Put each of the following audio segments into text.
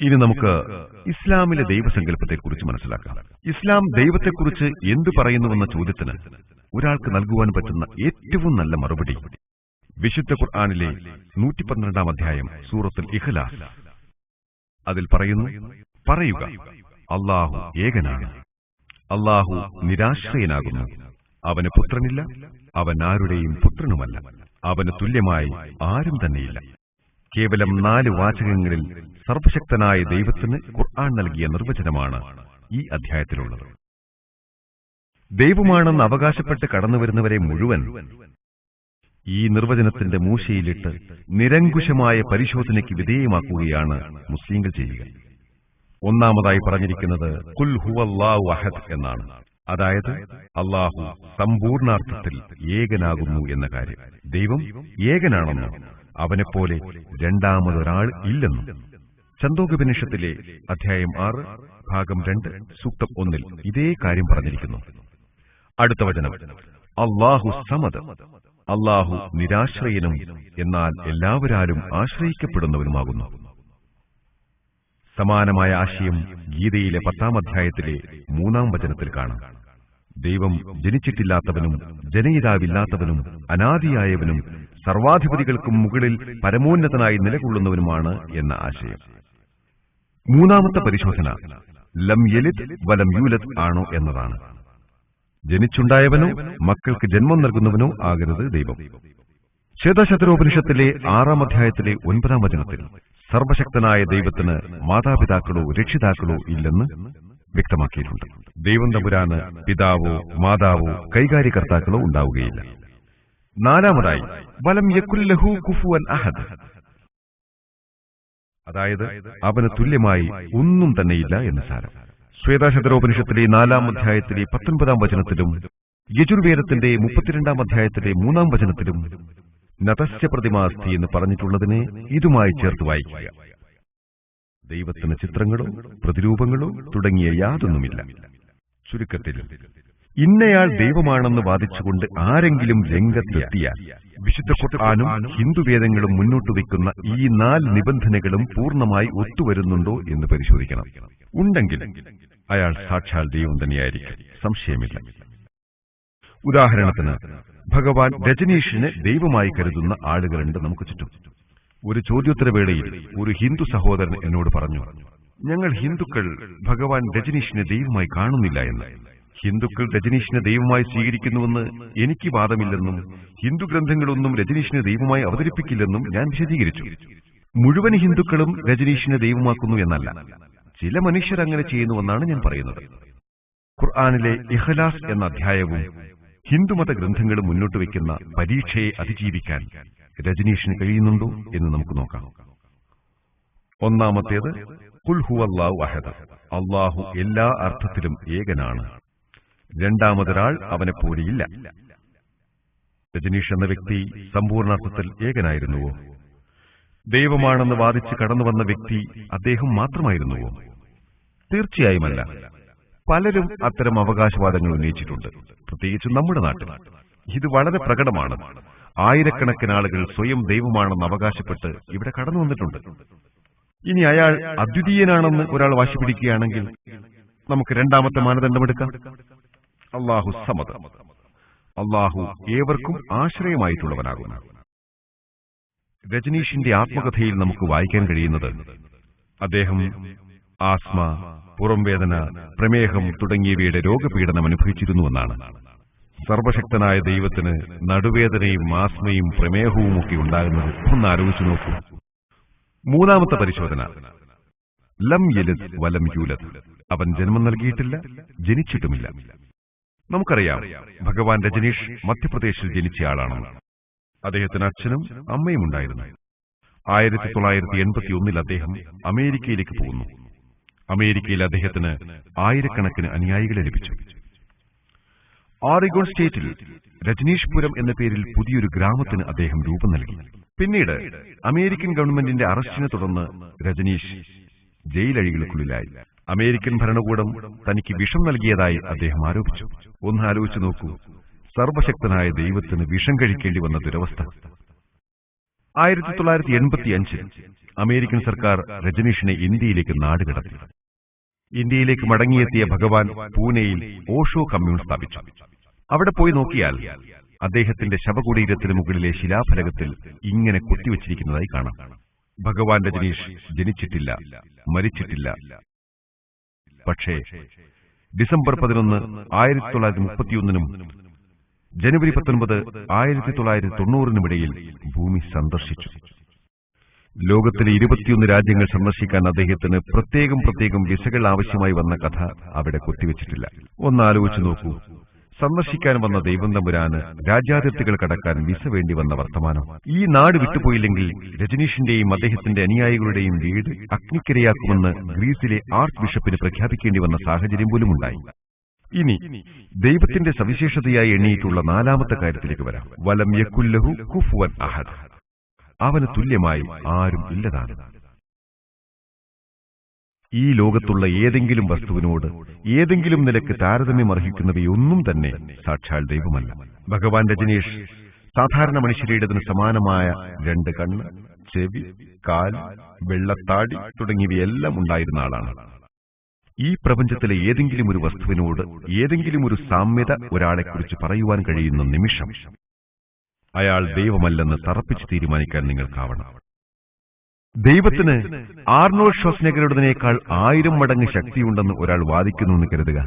ഇനി നമുക്ക് ഇസ്ലാമിലെ ദൈവസങ്കല്പത്തെക്കുറിച്ച് മനസ്സിലാക്കാം. ഇസ്ലാം ദൈവത്തെക്കുറിച്ച് എന്തു പറയുന്നുവെന്ന ചോദ്യത്തിന് ഒരാൾക്ക് നൽകുവാൻ പറ്റുന്ന ഏറ്റവും നല്ല മറുപടി. വിശുദ്ധ ഖുർആാനിലെ നൂറ്റി പന്ത്രണ്ടാം അധ്യായം സൂറത്തുൽ ഇഖ്ലാസ്. അതിൽ പറയുന്നു പറയുക അള്ളാഹു ഏകനാണ്. അള്ളാഹു നിരാശ്രയനാകുന്നു. അവന് പുത്രനില്ല അവൻ ആരുടെയും പുത്രനുമല്ല. അവന് തുല്യമായി ആരും തന്നെയില്ല. കേവലം നാല് വാചകങ്ങളിൽ സർവശക്തനായ ദൈവത്തിന് ഖുർആൻ നൽകിയ നിർവചനമാണ് ഈ അധ്യായത്തിലുള്ളത്. ദൈവമാണെന്ന് അവകാശപ്പെട്ട് കടന്നുവരുന്നവരെ മുഴുവൻ ഈ നിർവചനത്തിന്റെ മൂശയിലിട്ട് നിരങ്കുശമായ പരിശോധനയ്ക്ക് വിധേയമാക്കുകയാണ് മുസ്ലിങ്ങൾ ചെയ്യുക. ഒന്നാമതായി പറഞ്ഞിരിക്കുന്നത് കുൽ ഹുവല്ലാഹു അഹദ് എന്നാണ്. അതായത് അള്ളാഹു സമ്പൂർണാർത്ഥത്തിൽ ഏകനാകുന്നു എന്ന കാര്യം. ദൈവം ഏകനാണെന്നും അവനെപ്പോലെ രണ്ടാമതൊരാൾ ഇല്ലെന്നും ചന്തോകോപനിഷത്തിലെ അധ്യായം ആറ് ഭാഗം രണ്ട് സൂക്തം ഒന്നിൽ ഇതേ കാര്യം പറഞ്ഞിരിക്കുന്നു. അടുത്ത വചനം. അള്ളാഹു സമത് അള്ളാഹു നിരാശ്രയനും എന്നാൽ എല്ലാവരാലും ആശ്രയിക്കപ്പെടുന്നവനുമാകുന്നു. സമാനമായ ആശയം ഗീതയിലെ പത്താം അധ്യായത്തിലെ മൂന്നാം വചനത്തിൽ കാണാം. ദൈവം ജനിച്ചിട്ടില്ലാത്തവനും ജനയിതാവില്ലാത്തവനും അനാദിയായവനും സർവാധിപതികൾക്കും മുകളിൽ പരമോന്നതനായി നിലകൊള്ളുന്നവനുമാണ് എന്ന ആശയം. മൂന്നാമത്തെ പരിശോധന ലം യലിത് വലം യൂലത് ആണോ എന്നതാണ്. ജനിച്ചുണ്ടായവനോ മക്കൾക്ക് ജന്മം നൽകുന്നവനോ ആകരുത് ദൈവം. ശ്വേതശത്രോപനിഷത്തിലെ ആറാം അധ്യായത്തിലെ ഒൻപതാം വചനത്തിൽ സർവശക്തനായ ദൈവത്തിന് മാതാപിതാക്കളോ രക്ഷിതാക്കളോ ഇല്ലെന്ന് വ്യക്തമാക്കിയിട്ടുണ്ട്. ദൈവം തമ്പുരാന് പിതാവോ മാതാവോ കൈകാര്യകർത്താക്കളോ ഉണ്ടാവുകയില്ല. നാലാമതായി വലം യക്കുല്ലഹു കുഫുവൻ അഹദ്. അതായത് അവന് തുല്യമായി ഒന്നും തന്നെയില്ല എന്ന് സാരം. ശ്വേതാശതരോപനിഷത്തിലെ നാലാം അധ്യായത്തിലെ പത്തൊൻപതാം വചനത്തിലും യജുർവേദത്തിന്റെ മുപ്പത്തിരണ്ടാം അധ്യായത്തിലെ മൂന്നാം വചനത്തിലും നതസ്യ പ്രതിമാസ്തി എന്ന് പറഞ്ഞിട്ടുള്ളതിനെ ഇതുമായി ചേർത്ത് വായിക്കുക. ദൈവത്തിന് ചിത്രങ്ങളോ പ്രതിരൂപങ്ങളോ തുടങ്ങിയ യാതൊന്നുമില്ല. ചുരുക്കത്തിൽ ഇന്നയാൾ ദൈവമാണെന്ന് വാദിച്ചുകൊണ്ട് ആരെങ്കിലും രംഗത്തെത്തിയാൽ വിശുദ്ധ ഖുർആാനും ഹിന്ദുവേദങ്ങളും മുന്നോട്ട് വയ്ക്കുന്ന ഈ നാല് നിബന്ധനകളും പൂർണമായി ഒത്തുവരുന്നുണ്ടോ എന്ന് പരിശോധിക്കണം. ഉണ്ടെങ്കിൽ അയാൾ സാക്ഷാൽ ദൈവം തന്നെയായിരിക്കും സംശയമില്ല. ഉദാഹരണത്തിന് ഭഗവാൻ രജനീഷിനെ ദൈവമായി കരുതുന്ന ആളുകളുണ്ട് നമുക്ക് ചുറ്റും. ഒരു ചോദ്യോത്തരവേളയിൽ ഒരു ഹിന്ദു സഹോദരൻ എന്നോട് പറഞ്ഞു ഞങ്ങൾ ഹിന്ദുക്കൾ ഭഗവാൻ രജനീഷിനെ ദൈവമായി കാണുന്നില്ല എന്ന്. ഹിന്ദുക്കൾ രജനീഷിനെ ദൈവമായി സ്വീകരിക്കുന്നുവെന്ന് എനിക്ക് വാദമില്ലെന്നും ഹിന്ദു ഗ്രന്ഥങ്ങളൊന്നും രജനീഷിനെ ദൈവമായി അവതരിപ്പിക്കില്ലെന്നും ഞാൻ വിശദീകരിച്ചു. മുഴുവൻ ഹിന്ദുക്കളും രജനീഷിനെ ദൈവമാക്കുന്നു എന്നല്ല. ചില മനുഷ്യർ അങ്ങനെ ചെയ്യുന്നുവെന്നാണ് ഞാൻ പറയുന്നത്. ഖുർആാനിലെ ഇഹ്ലാസ് എന്ന അധ്യായവും ഹിന്ദുമത ഗ്രന്ഥങ്ങളും മുന്നോട്ട് വയ്ക്കുന്ന പരീക്ഷയെ അതിജീവിക്കാൻ രജനീഷിന് കഴിയുന്നുണ്ടോ എന്ന് നമുക്ക് നോക്കാം. ഒന്നാമത്തേത് കുൽഹു അള്ളാഹു അഹദ. അള്ളാഹു എല്ലാ അർത്ഥത്തിലും ഏകനാണ്. രണ്ടാമതൊരാൾ അവനെ പോലെയില്ല രജനീഷ് എന്ന വ്യക്തി സമ്പൂർണാർത്ഥത്തിൽ ഏകനായിരുന്നുവോ? ദൈവമാണെന്ന് വാദിച്ച് കടന്നുവന്ന വ്യക്തി അദ്ദേഹം മാത്രമായിരുന്നുവോ? തീർച്ചയായുമല്ല. പലരും അത്തരം അവകാശവാദങ്ങൾ ഉന്നയിച്ചിട്ടുണ്ട്. പ്രത്യേകിച്ച് നമ്മുടെ നാട്ടിൽ. ഇത് വളരെ പ്രകടമാണ്. ആയിരക്കണക്കിന് ആളുകൾ സ്വയം ദൈവമാണെന്ന് അവകാശപ്പെട്ട് ഇവിടെ കടന്നു വന്നിട്ടുണ്ട്. ഇനി അയാൾ അദ്വിതീയനാണെന്ന് ഒരാൾ വാശി പിടിക്കുകയാണെങ്കിൽ നമുക്ക് രണ്ടാമത്തെ മാനദണ്ഡം എടുക്കാം. അള്ളാഹു സമത അള്ളാഹു ഏവർക്കും ആശ്രയമായിട്ടുള്ളവനാകുന്നു രജനീഷിന്റെ ആത്മകഥയിൽ നമുക്ക് വായിക്കാൻ കഴിയുന്നത് അദ്ദേഹം ആസ്മ പുറംവേദന പ്രമേഹം തുടങ്ങിയവയുടെ രോഗപീഡനം അനുഭവിച്ചിരുന്നുവെന്നാണ്. സർവശക്തനായ ദൈവത്തിന് നടുവേദനയും ആസ്മയും പ്രമേഹവും ഒക്കെ ഉണ്ടാകുന്നത് ഒന്ന് ആലോചിച്ചു നോക്കൂ. മൂന്നാമത്തെ പരിശോധന. ലം യലത് വലം യൂലത് അവൻ ജന്മം നൽകിയിട്ടില്ല ജനിച്ചിട്ടുമില്ല. നമുക്കറിയാം ഭഗവാൻ രജനീഷ് മധ്യപ്രദേശിൽ ജനിച്ച ആളാണ്. അദ്ദേഹത്തിന് അച്ഛനും അമ്മയും ഉണ്ടായിരുന്നു. ആയിരത്തി തൊള്ളായിരത്തി എൺപത്തി ഒന്നിൽ അദ്ദേഹം അമേരിക്കയിലേക്ക് പോകുന്നു. അമേരിക്കയിൽ അദ്ദേഹത്തിന് ആയിരക്കണക്കിന് അനുയായികളെ ലഭിച്ചു. ഓറിഗോൺ സ്റ്റേറ്റിൽ രജനീഷ്പുരം എന്ന പേരിൽ പുതിയൊരു ഗ്രാമത്തിന് അദ്ദേഹം രൂപം നൽകി. പിന്നീട് അമേരിക്കൻ ഗവൺമെന്റിന്റെ അറസ്റ്റിനെ തുടർന്ന് രജനീഷ് ജയിലഴികൾക്കുള്ളിലായി. അമേരിക്കൻ ഭരണകൂടം തനിക്ക് വിഷം നൽകിയതായി അദ്ദേഹം ആരോപിച്ചു. ഒന്ന് ആലോചിച്ചു നോക്കൂ. സർവശക്തനായ ദൈവത്തിന് വിഷം കഴിക്കേണ്ടി വന്ന ദുരവസ്ഥ. ആയിരത്തി തൊള്ളായിരത്തി എൺപത്തി അഞ്ചിൽ അമേരിക്കൻ സർക്കാർ രജനീഷിനെ ഇന്ത്യയിലേക്ക് നാടുകടത്തി. ഇന്ത്യയിലേക്ക് മടങ്ങിയെത്തിയ ഭഗവാൻ പൂനെയിൽ ഓഷോ കമ്മ്യൂൺ സ്ഥാപിച്ചു. അവിടെ പോയി നോക്കിയാൽ അദ്ദേഹത്തിന്റെ ശവകുടീരത്തിന് മുകളിലെ ശിലാഫലകത്തിൽ ഇങ്ങനെ കൊത്തിവച്ചിരിക്കുന്നതായി കാണാം. ഭഗവാൻ രജനീഷ് ജനിച്ചിട്ടില്ല മരിച്ചിട്ടില്ല. പക്ഷേ ഡിസംബർ പതിനൊന്ന് ആയിരത്തി തൊള്ളായിരത്തി മുപ്പത്തിയൊന്നിനും ജനുവരി പത്തൊൻപത് ആയിരത്തി തൊള്ളായിരത്തി തൊണ്ണൂറിനുമിടയിൽ ഭൂമി സന്ദർശിച്ചു. ലോകത്തിലെ ഇരുപത്തിയൊന്ന് രാജ്യങ്ങൾ സന്ദർശിക്കാൻ അദ്ദേഹത്തിന് പ്രത്യേകം പ്രത്യേകം വിസകൾ ആവശ്യമായി വന്ന കഥ അവിടെ കുത്തിവെച്ചിട്ടില്ല. ഒന്നാലോചിച്ചു നോക്കൂ. സന്ദർശിക്കാൻ വന്ന ദൈവം തമ്പുരാന് രാജ്യാതിർത്തികൾ കടക്കാൻ വിസ വേണ്ടി വന്ന വർത്തമാനം. ഈ നാട് വിട്ടുപോയില്ലെങ്കിൽ രജനീഷിന്റെയും അദ്ദേഹത്തിന്റെ അനുയായികളുടെയും വീട് അഗ്നിക്കിരയാക്കുമെന്ന് ഗ്രീസിലെ ആർട്ട് ബിഷപ്പിന് പ്രഖ്യാപിക്കേണ്ടി വന്ന സാഹചര്യം പോലും ഉണ്ടായി. ഇനി ദൈവത്തിന്റെ സവിശേഷതയായി എണ്ണിയിട്ടുള്ള നാലാമത്തെ കാര്യത്തിലേക്ക് വരാം. വലം യക്കുല്ലഹു കുഫുവൻ അഹദ്. അവന് തുല്യമായി ആരും ഇല്ലതാണ്. ഈ ലോകത്തുള്ള ഏതെങ്കിലും വസ്തുവിനോട് ഏതെങ്കിലും നിലയ്ക്ക് താരതമ്യം അർഹിക്കുന്നവയൊന്നും തന്നെ സാക്ഷാൽ ദൈവമല്ല. ഭഗവാൻ രജനീഷ് സാധാരണ മനുഷ്യരുടേതിന് സമാനമായ രണ്ട് കണ്ണ് ചെവി കാൽ വെള്ളത്താടി തുടങ്ങിയവയെല്ലാം ഉണ്ടായിരുന്ന ആളാണ്. ഈ പ്രപഞ്ചത്തിലെ ഏതെങ്കിലും ഒരു വസ്തുവിനോട് ഏതെങ്കിലും ഒരു സാമ്യത ഒരാളെക്കുറിച്ച് പറയുവാൻ കഴിയുന്ന നിമിഷം അയാൾ ദൈവമല്ലെന്ന് തറപ്പിച്ച് തീരുമാനിക്കാൻ നിങ്ങൾക്കാവണം ദൈവത്തിന് ആർണോ ഷ്വാസ്നഗറുടേതിനേക്കാൾ ആയിരം മടങ്ങ് ശക്തിയുണ്ടെന്ന് ഒരാൾ വാദിക്കുന്നു എന്ന് കരുതുക.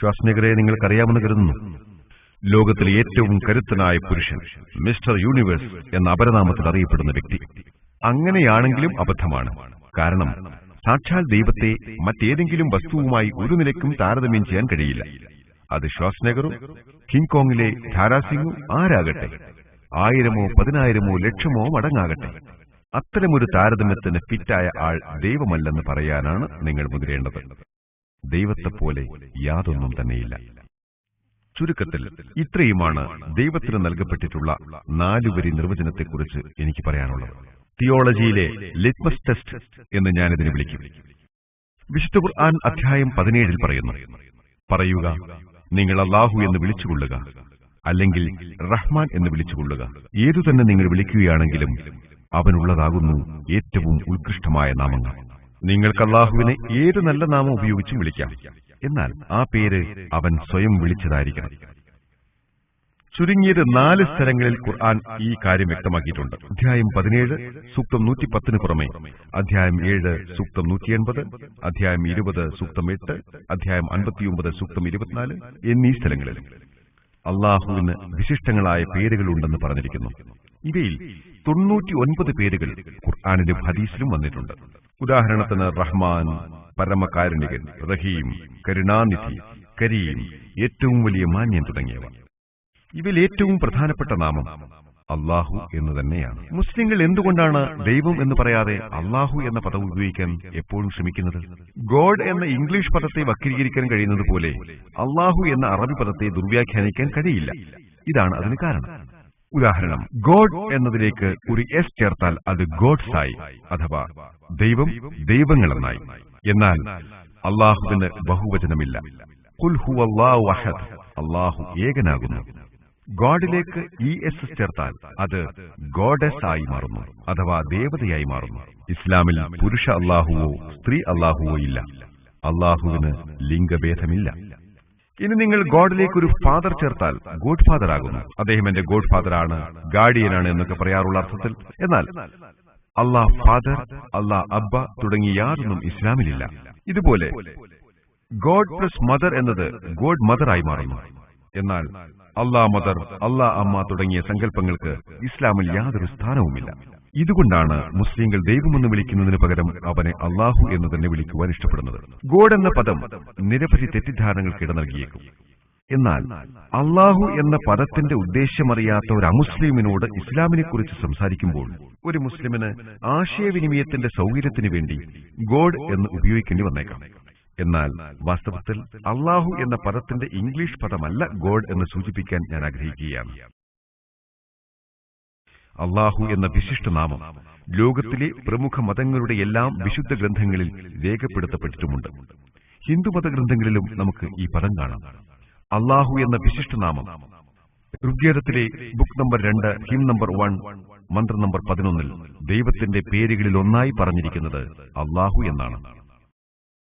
ഷ്വാസ്നഗറെ നിങ്ങൾക്കറിയാമെന്ന് കരുതുന്നു. ലോകത്തിലെ ഏറ്റവും കരുത്തനായ പുരുഷൻ മിസ്റ്റർ യൂണിവേഴ്സ് എന്ന അപരനാമത്തിൽ അറിയപ്പെടുന്ന വ്യക്തി. അങ്ങനെയാണെങ്കിലും അബദ്ധമാണ്. കാരണം സാക്ഷാൽ ദൈവത്തെ മറ്റേതെങ്കിലും വസ്തുവുമായി ഒരു നിലയ്ക്കും താരതമ്യം ചെയ്യാൻ കഴിയില്ല. അത് ശ്വാസ്നഗറും കിങ്കോങ്ങിലെ ധാരാസിംഗും ആരാകട്ടെ? ആയിരമോ പതിനായിരമോ ലക്ഷമോ മടങ്ങാകട്ടെ. അത്തരമൊരു താരതമ്യത്തിന് ഫിറ്റായ ആൾ ദൈവമല്ലെന്ന് പറയാനാണ് നിങ്ങൾ മുതിരേണ്ടത്. ദൈവത്തെപ്പോലെ യാതൊന്നും തന്നെയില്ല. ചുരുക്കത്തിൽ ഇത്രയുമാണ് ദൈവത്തിന് നൽകപ്പെട്ടിട്ടുള്ള നാലുവരി നിർവചനത്തെക്കുറിച്ച് എനിക്ക് പറയാനുള്ളത്. തിയോളജിയിലെ ലിറ്റ്മസ് ടെസ്റ്റ് എന്ന് ഞാനിതിനെ വിളിക്കും. വിശുദ്ധ ഖുർആൻ അധ്യായം പതിനേഴിൽ പറയുന്നു. പറയുക നിങ്ങൾ അള്ളാഹു എന്ന് വിളിച്ചുകൊള്ളുക. അല്ലെങ്കിൽ റഹ്മാൻ എന്ന് വിളിച്ചുകൊള്ളുക. ഏതു തന്നെ നിങ്ങൾ വിളിക്കുകയാണെങ്കിലും അവനുള്ളതാകുന്നു ഏറ്റവും ഉത്കൃഷ്ടമായ നാമങ്ങൾ. നിങ്ങൾക്ക് അള്ളാഹുവിനെ ഏത് നല്ല നാമം ഉപയോഗിച്ചും വിളിക്കാം. എന്നാൽ ആ പേര് അവൻ സ്വയം വിളിച്ചതായിരിക്കണം. ചുരുങ്ങിയത് നാല് സ്ഥലങ്ങളിൽ ഖുർആൻ ഈ കാര്യം വ്യക്തമാക്കിയിട്ടുണ്ട്. അധ്യായം പതിനേഴ് സൂക്തം നൂറ്റി പത്തിന് പുറമെ. അധ്യായം ഏഴ് സൂക്തം നൂറ്റി എൺപത് അധ്യായം ഇരുപത് സൂക്തം എട്ട് അധ്യായം അൻപത്തിയൊമ്പത് സൂക്തം ഇരുപത്തിനാല് എന്നീ സ്ഥലങ്ങളിൽ. അള്ളാഹുവിന് വിശിഷ്ടങ്ങളായ പേരുകളുണ്ടെന്ന് പറഞ്ഞിരിക്കുന്നു. ഇവയിൽ തൊണ്ണൂറ്റി ഒൻപത് പേരുകൾ ഖുർആാനിലും ഹദീസിലും വന്നിട്ടുണ്ട്. ഉദാഹരണത്തിന് റഹ്മാൻ പരമകാരുണികൻ റഹീം കരുണാനിധി കരീം ഏറ്റവും വലിയ മാന്യം തുടങ്ങിയവ. ഇവയിൽ ഏറ്റവും പ്രധാനപ്പെട്ട നാമം അള്ളാഹു എന്ന് തന്നെയാണ്. മുസ്ലിങ്ങൾ എന്തുകൊണ്ടാണ് ദൈവം എന്ന് പറയാതെ അള്ളാഹു എന്ന പദം ഉപയോഗിക്കാൻ എപ്പോഴും ശ്രമിക്കുന്നത്? ഗോഡ് എന്ന ഇംഗ്ലീഷ് പദത്തെ വക്രീകരിക്കാൻ കഴിയുന്നത് പോലെ അള്ളാഹു എന്ന അറബി പദത്തെ ദുർവ്യാഖ്യാനിക്കാൻ കഴിയില്ല. ഇതാണ് അതിന് കാരണം. ഉദാഹരണം ഗോഡ് എന്നതിലേക്ക് ഒരു എസ് ചേർത്താൽ അത് ആയി അഥവാ ദൈവം ദൈവങ്ങളെന്നായി. എന്നാൽ അള്ളാഹുവിന് ബഹുവചനമില്ല. അഹദ്. അള്ളാഹു ഏകനാകുന്നു. ഗോഡിലേക്ക് ഇ എസ് ചേർത്താൽ അത് ഗോഡസ് ആയി മാറുന്നു അഥവാ ദേവതയായി മാറുന്നു. ഇസ്ലാമിൽ പുരുഷ അള്ളാഹുവോ സ്ത്രീ അള്ളാഹുവോ ഇല്ല. അള്ളാഹുവിന് ലിംഗഭേദമില്ല. ഇനി നിങ്ങൾ ഗോഡിലേക്ക് ഒരു ഫാദർ ചേർത്താൽ ഗോഡ് ഫാദർ ആകുന്നു അദ്ദേഹം എന്റെ ഗോഡ് ഫാദർ ആണ് ഗാർഡിയനാണ് എന്നൊക്കെ പറയാറുള്ള അർത്ഥത്തിൽ എന്നാൽ അള്ളാഹ് ഫാദർ അള്ളാഹ് അബ്ബ തുടങ്ങി യാതൊന്നും ഇസ്ലാമിലില്ല. ഇതുപോലെ ഗോഡ് പ്ലസ് മദർ എന്നത് ഗോഡ് മദർ ആയി മാറുന്നു. എന്നാൽ അള്ളാ മദർ അള്ളാ അമ്മ തുടങ്ങിയ സങ്കല്പങ്ങൾക്ക് ഇസ്ലാമിൽ യാതൊരു സ്ഥാനവുമില്ല. ഇതുകൊണ്ടാണ് മുസ്ലിങ്ങൾ ദൈവമെന്ന് വിളിക്കുന്നതിന് പകരം അവനെ അള്ളാഹു എന്ന് തന്നെ വിളിക്കുവാൻ ഇഷ്ടപ്പെടുന്നത്. ഗോഡ് എന്ന പദം നിരവധി തെറ്റിദ്ധാരണകൾക്ക് ഇട നൽകിയേക്കും. എന്നാൽ അള്ളാഹു എന്ന പദത്തിന്റെ ഉദ്ദേശ്യമറിയാത്ത ഒരു അമുസ്ലിമിനോട് ഇസ്ലാമിനെക്കുറിച്ച് സംസാരിക്കുമ്പോൾ ഒരു മുസ്ലിമിന് ആശയവിനിമയത്തിന്റെ സൗകര്യത്തിനു വേണ്ടി ഗോഡ് എന്ന് ഉപയോഗിക്കേണ്ടി വന്നേക്കാം. എന്നാൽ വാസ്തവത്തിൽ അള്ളാഹു എന്ന പദത്തിന്റെ ഇംഗ്ലീഷ് പദമല്ല ഗോഡ് എന്ന് സൂചിപ്പിക്കാൻ ഞാൻ ആഗ്രഹിക്കുകയാണ്. അള്ളാഹു എന്ന വിശിഷ്ടനാമം ലോകത്തിലെ പ്രമുഖ മതങ്ങളുടെ എല്ലാം വിശുദ്ധ ഗ്രന്ഥങ്ങളിൽ രേഖപ്പെടുത്തപ്പെട്ടിട്ടുമുണ്ട്. ഹിന്ദു മതഗ്രന്ഥങ്ങളിലും നമുക്ക് ഈ പദം കാണാം. അള്ളാഹു എന്ന വിശിഷ്ടനാമം ഋഗ്വേദത്തിലെ ബുക്ക് നമ്പർ രണ്ട് ഹിം നമ്പർ വൺ മന്ത്രം നമ്പർ പതിനൊന്നിൽ ദൈവത്തിന്റെ പേരുകളിൽ ഒന്നായി പറഞ്ഞിരിക്കുന്നത് അള്ളാഹു എന്നാണ്.